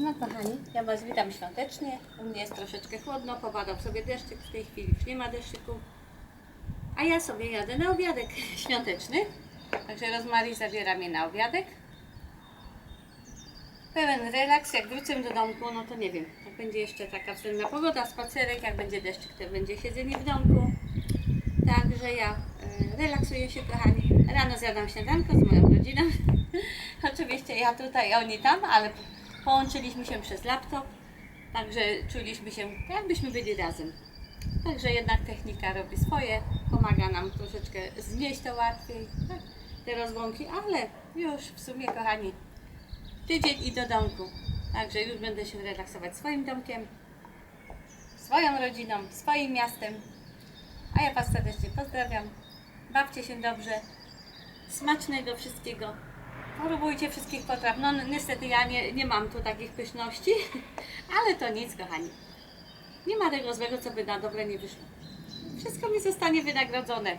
No kochani, ja Was witam świątecznie. U mnie jest troszeczkę chłodno, popadał sobie deszczyk, w tej chwili już nie ma deszczyku. A ja sobie jadę na obiadek świąteczny. Także Rozmari zabiera mnie na obiadek. Pełen relaks, jak wrócę do domku, no to nie wiem, jak będzie jeszcze taka względna pogoda, spacerek, jak będzie deszczyk, to będzie siedzenie w domku. Także ja e, relaksuję się, kochani. Rano zjadam śniadanko z moją rodziną. Oczywiście ja tutaj, oni tam, ale połączyliśmy się przez laptop, także czuliśmy się, jakbyśmy byli razem. Także jednak technika robi swoje, pomaga nam troszeczkę znieść to łatwiej, tak, te rozłąki, ale już w sumie, kochani, tydzień i do domku. Także już będę się relaksować swoim domkiem, swoją rodziną, swoim miastem. A ja Was serdecznie pozdrawiam. Bawcie się dobrze. Smacznego wszystkiego. Próbujcie wszystkich potraw. No niestety ja nie, nie mam tu takich pyszności, ale to nic, kochani. Nie ma tego złego, co by na dobre nie wyszło. Wszystko mi zostanie wynagrodzone.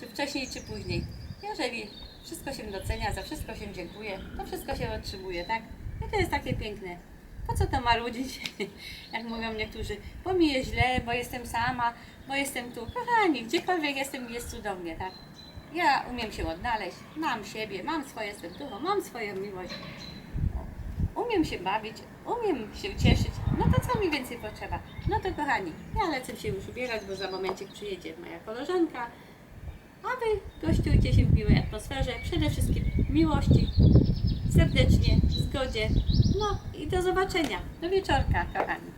Czy wcześniej, czy później. Jeżeli wszystko się docenia, za wszystko się dziękuję, to wszystko się otrzymuje, tak? I to jest takie piękne. Po co to marudzić, jak mówią niektórzy, bo mi jest źle, bo jestem sama, bo jestem tu. Kochani, gdziekolwiek jestem, jest cudownie, tak? Ja umiem się odnaleźć, mam siebie, mam swoje serducho, mam swoją miłość. Umiem się bawić, umiem się cieszyć. No to co mi więcej potrzeba? No to kochani, ja lecę się już ubierać, bo za momencik przyjedzie moja koleżanka. A wy gościujcie się w miłej atmosferze, przede wszystkim miłości, serdecznie, zgodzie. No i do zobaczenia. Do wieczorka, kochani.